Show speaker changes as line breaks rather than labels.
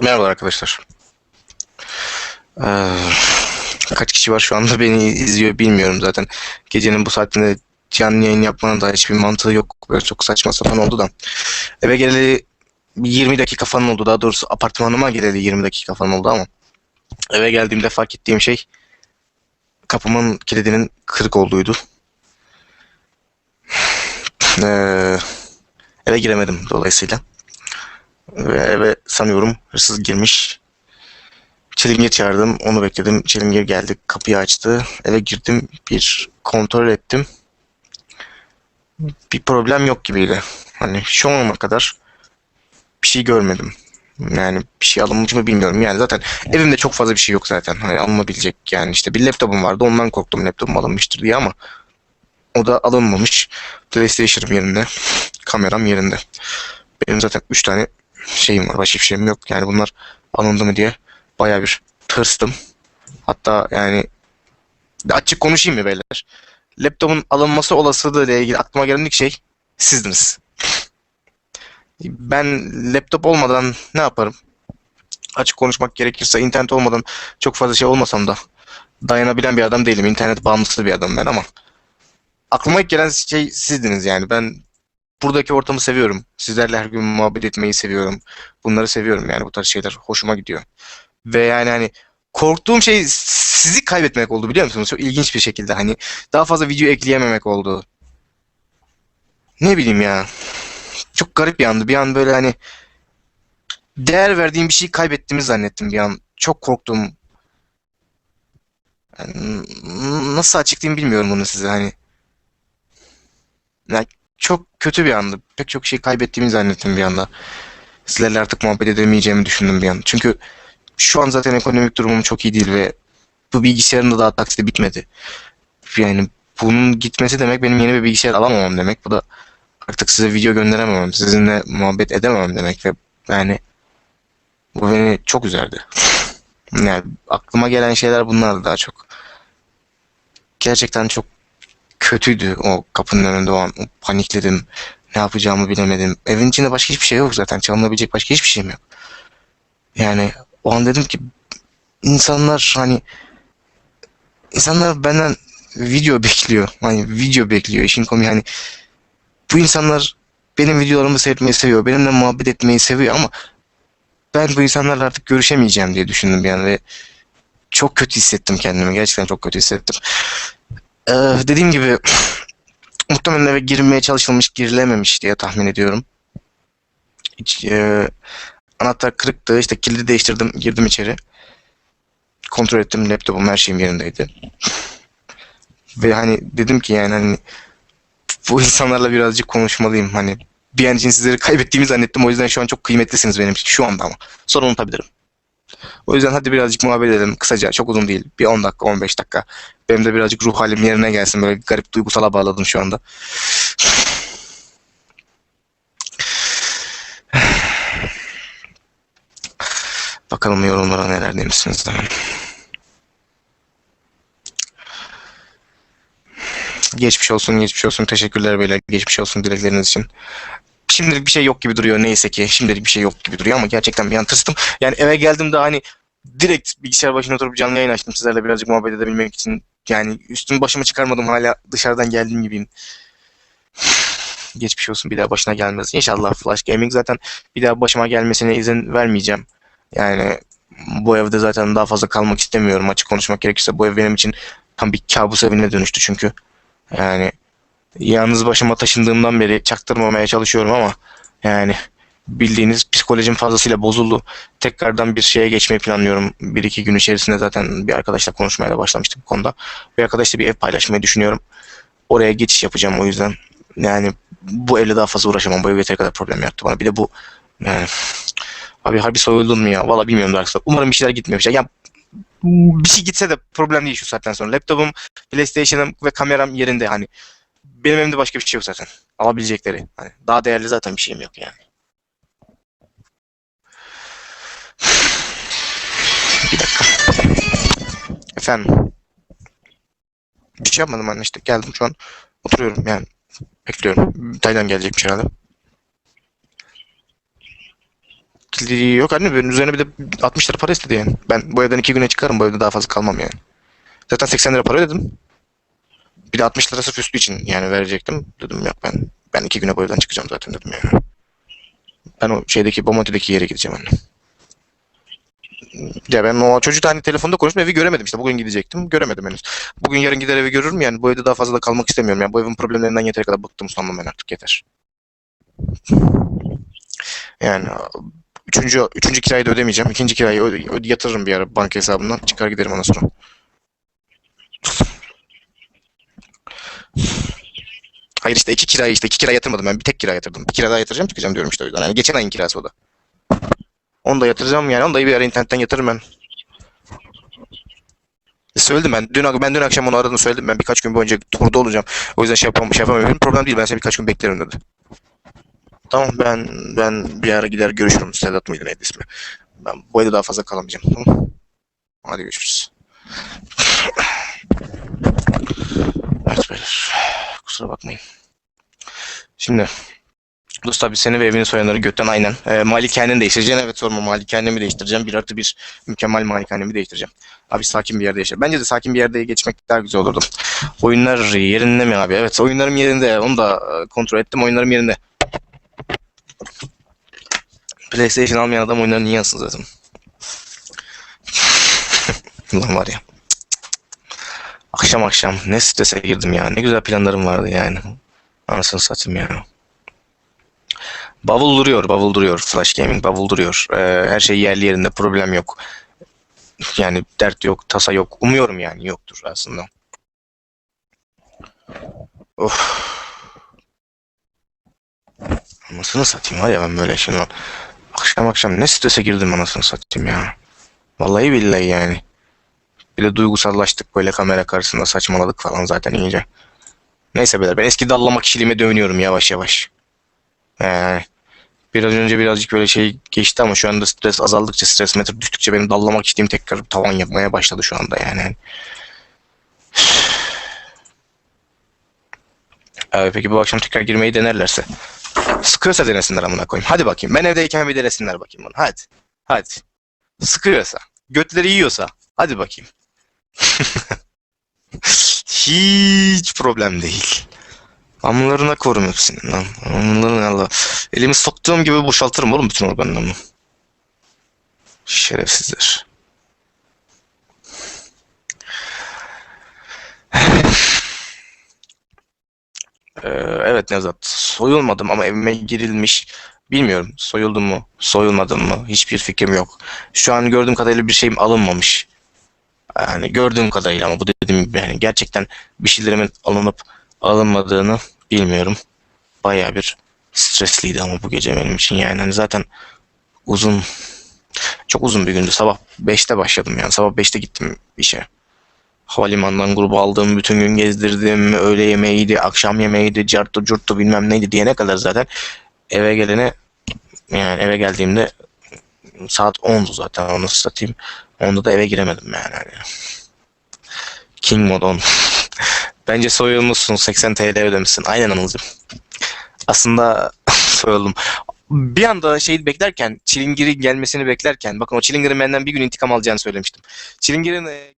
Merhaba arkadaşlar. Ee, kaç kişi var şu anda beni izliyor bilmiyorum zaten. Gecenin bu saatinde canlı yayın yapmanın da hiçbir mantığı yok. Böyle çok saçma sapan oldu da. Eve geleli 20 dakika falan oldu. Daha doğrusu apartmanıma geleli 20 dakika falan oldu ama. Eve geldiğimde fark ettiğim şey kapımın kilidinin kırık olduğuydu. Ee, eve giremedim dolayısıyla. Ve eve sanıyorum hırsız girmiş. Çilingir çağırdım. Onu bekledim. Çilingir geldi. Kapıyı açtı. Eve girdim. Bir kontrol ettim. Bir problem yok gibiydi. Hani şu ana kadar bir şey görmedim. Yani bir şey alınmış mı bilmiyorum. Yani zaten evimde çok fazla bir şey yok zaten. Hani alınabilecek yani işte bir laptopum vardı. Ondan korktum laptopum alınmıştır diye ama o da alınmamış. PlayStation'ım yerinde. Kameram yerinde. Benim zaten 3 tane şeyim var. Başka hiçbir şeyim yok. Yani bunlar alındı mı diye baya bir tırstım. Hatta yani açık konuşayım mı beyler? Laptopun alınması olasılığı ile ilgili aklıma gelen ilk şey sizdiniz. Ben laptop olmadan ne yaparım? Açık konuşmak gerekirse internet olmadan çok fazla şey olmasam da dayanabilen bir adam değilim. İnternet bağımlısı bir adam ben ama aklıma ilk gelen şey sizdiniz yani. Ben buradaki ortamı seviyorum. Sizlerle her gün muhabbet etmeyi seviyorum. Bunları seviyorum yani bu tarz şeyler hoşuma gidiyor. Ve yani hani korktuğum şey sizi kaybetmek oldu biliyor musunuz? Çok ilginç bir şekilde hani daha fazla video ekleyememek oldu. Ne bileyim ya. Çok garip bir andı. Bir an böyle hani değer verdiğim bir şeyi kaybettiğimi zannettim bir an. Çok korktum. Yani nasıl açıklayayım bilmiyorum bunu size hani. Yani çok kötü bir andı. Pek çok şey kaybettiğimi zannettim bir anda. Sizlerle artık muhabbet edemeyeceğimi düşündüm bir an. Çünkü şu an zaten ekonomik durumum çok iyi değil ve bu bilgisayarın da daha taksiti bitmedi. Yani bunun gitmesi demek benim yeni bir bilgisayar alamamam demek. Bu da artık size video gönderememem, sizinle muhabbet edememem demek ve yani bu beni çok üzerdi. Yani aklıma gelen şeyler bunlardı daha çok. Gerçekten çok kötüydü o kapının önünde o an. Panikledim. Ne yapacağımı bilemedim. Evin içinde başka hiçbir şey yok zaten. Çalınabilecek başka hiçbir şeyim yok. Yani o an dedim ki insanlar hani insanlar benden video bekliyor. Hani video bekliyor. İşin komiği hani bu insanlar benim videolarımı seyretmeyi seviyor. Benimle muhabbet etmeyi seviyor ama ben bu insanlarla artık görüşemeyeceğim diye düşündüm yani ve çok kötü hissettim kendimi. Gerçekten çok kötü hissettim. Ee, dediğim gibi muhtemelen eve girmeye çalışılmış, girilememiş diye tahmin ediyorum. Hiç, e, anahtar kırıktı. İşte kilidi değiştirdim, girdim içeri. Kontrol ettim, laptopum her şeyim yerindeydi. Ve hani dedim ki yani hani bu insanlarla birazcık konuşmalıyım. Hani bir an için sizleri kaybettiğimi zannettim. O yüzden şu an çok kıymetlisiniz benim için. Şu anda ama. Sonra unutabilirim. O yüzden hadi birazcık muhabbet edelim. Kısaca çok uzun değil. Bir 10 dakika 15 dakika. Benim de birazcık ruh halim yerine gelsin. Böyle garip duygusala bağladım şu anda. Bakalım yorumlara neler demişsiniz hemen. Geçmiş olsun, geçmiş olsun. Teşekkürler beyler. Geçmiş olsun dilekleriniz için. Şimdilik bir şey yok gibi duruyor neyse ki. Şimdilik bir şey yok gibi duruyor ama gerçekten bir an tırstım. Yani eve geldiğimde hani direkt bilgisayar başına oturup canlı yayın açtım sizlerle birazcık muhabbet edebilmek için. Yani üstümü başımı çıkarmadım hala dışarıdan geldiğim gibiyim. Geçmiş olsun bir daha başına gelmez. İnşallah Flash Gaming zaten bir daha başıma gelmesine izin vermeyeceğim. Yani bu evde zaten daha fazla kalmak istemiyorum. Açık konuşmak gerekirse bu ev benim için tam bir kabus evine dönüştü çünkü. Yani yalnız başıma taşındığımdan beri çaktırmamaya çalışıyorum ama yani bildiğiniz psikolojim fazlasıyla bozuldu. Tekrardan bir şeye geçmeyi planlıyorum. Bir iki gün içerisinde zaten bir arkadaşla konuşmaya da başlamıştık bu konuda. Bir arkadaşla bir ev paylaşmayı düşünüyorum. Oraya geçiş yapacağım o yüzden. Yani bu evle daha fazla uğraşamam. Bu ev yeteri kadar problem yarattı bana. Bir de bu yani abi harbi soyuldun mu ya? Valla bilmiyorum da arkadaşlar. Umarım bir şeyler gitmiyor. Ya bir şey gitse de problem değil şu saatten sonra. Laptopum, PlayStation'ım ve kameram yerinde hani. Benim elimde başka bir şey yok zaten. Alabilecekleri. Hani daha değerli zaten bir şeyim yok yani. Bir dakika. Efendim. Bir şey yapmadım anne işte. Geldim şu an. Oturuyorum yani. Bekliyorum. Taylan gelecekmiş herhalde. eksikliği yok. Anne benim üzerine bir de 60 lira para istedi yani. Ben bu evden iki güne çıkarım. Bu evde daha fazla kalmam yani. Zaten 80 lira para ödedim. Bir de 60 lira sırf üstü için yani verecektim. Dedim yok ben ben iki güne bu evden çıkacağım zaten dedim yani. Ben o şeydeki Bomonti'deki yere gideceğim anne. Ya ben o çocukla hani telefonda konuştum evi göremedim işte bugün gidecektim göremedim henüz. Bugün yarın gider evi görürüm yani bu evde daha fazla da kalmak istemiyorum yani bu evin problemlerinden yeteri kadar bıktım sanmam ben artık yeter. Yani üçüncü, üçüncü kirayı da ödemeyeceğim. İkinci kirayı öde- öde- yatırırım bir ara banka hesabından çıkar giderim ondan sonra. Hayır işte iki kirayı işte iki kira yatırmadım ben bir tek kira yatırdım. Bir kira daha yatıracağım çıkacağım diyorum işte o yüzden. Yani geçen ayın kirası o da. Onu da yatıracağım yani onu da bir ara internetten yatırırım ben. E, Söyledim ben. Dün, ben dün akşam onu aradım söyledim. Ben birkaç gün boyunca turda olacağım. O yüzden şey, yapam şey yapamıyorum. Problem değil. Ben seni birkaç gün beklerim dedi. Tamam ben ben bir ara gider görüşürüm. Sedat mıydı neydi ismi? Ben bu daha fazla kalamayacağım. Tamam. Hadi görüşürüz. Evet beyler. Kusura bakmayın. Şimdi Dostlar biz seni ve evini soyanları götten aynen. E, malikaneni değiştireceğim. Evet sorma malikanemi değiştireceğim. Bir artı bir mükemmel malikanemi değiştireceğim. Abi sakin bir yerde yaşa. Bence de sakin bir yerde geçmek daha güzel olurdu. Oyunlar yerinde mi abi? Evet oyunlarım yerinde. Onu da e, kontrol ettim. Oyunlarım yerinde. PlayStation almayan adam oyunları niye alsın zaten? Ulan var ya. Akşam akşam ne strese girdim ya. Ne güzel planlarım vardı yani. Anasını satayım ya. Bavul duruyor, bavul duruyor. Flash Gaming bavul duruyor. Ee, her şey yerli yerinde, problem yok. Yani dert yok, tasa yok. Umuyorum yani yoktur aslında. Of. Anasını satayım var ya ben böyle şimdi. Akşam akşam ne strese girdim anasını satayım ya. Vallahi billahi yani. Bir de duygusallaştık böyle kamera karşısında saçmaladık falan zaten iyice. Neyse beyler ben eski dallama kişiliğime dönüyorum yavaş yavaş. Yani biraz önce birazcık böyle şey geçti ama şu anda stres azaldıkça stres metre düştükçe benim dallamak kişiliğim tekrar tavan yapmaya başladı şu anda yani. Evet, peki bu akşam tekrar girmeyi denerlerse. Sıkıyorsa denesinler amına koyayım. Hadi bakayım. Ben evdeyken bir denesinler bakayım bunu. Hadi. Hadi. Sıkıyorsa. Götleri yiyorsa. Hadi bakayım. Hiç problem değil. Amlarına korum hepsini lan. Amlarına Allah. Elimi soktuğum gibi boşaltırım oğlum bütün organlarımı. Şerefsizler. Ee, evet Nevzat. Soyulmadım ama evime girilmiş. Bilmiyorum. Soyuldum mu? Soyulmadım mı? Hiçbir fikrim yok. Şu an gördüğüm kadarıyla bir şeyim alınmamış. Yani gördüğüm kadarıyla ama bu dediğim gibi yani gerçekten bir şeylerimin alınıp alınmadığını bilmiyorum. Bayağı bir stresliydi ama bu gece benim için yani hani zaten uzun çok uzun bir gündü. Sabah 5'te başladım yani. Sabah 5'te gittim işe. Havalimanından grubu aldım, bütün gün gezdirdim. Öğle yemeğiydi, akşam yemeğiydi, carttu curttu bilmem neydi diyene kadar zaten eve gelene yani eve geldiğimde saat 10'du zaten onu satayım. Onda da eve giremedim yani. Hani. King mod 10. Bence soyulmuşsun 80 TL ödemişsin. Aynen Anılcım. Aslında soyuldum. Bir anda şey beklerken, Çilingir'in gelmesini beklerken, bakın o Çilingir'in benden bir gün intikam alacağını söylemiştim. Çilingir'in e,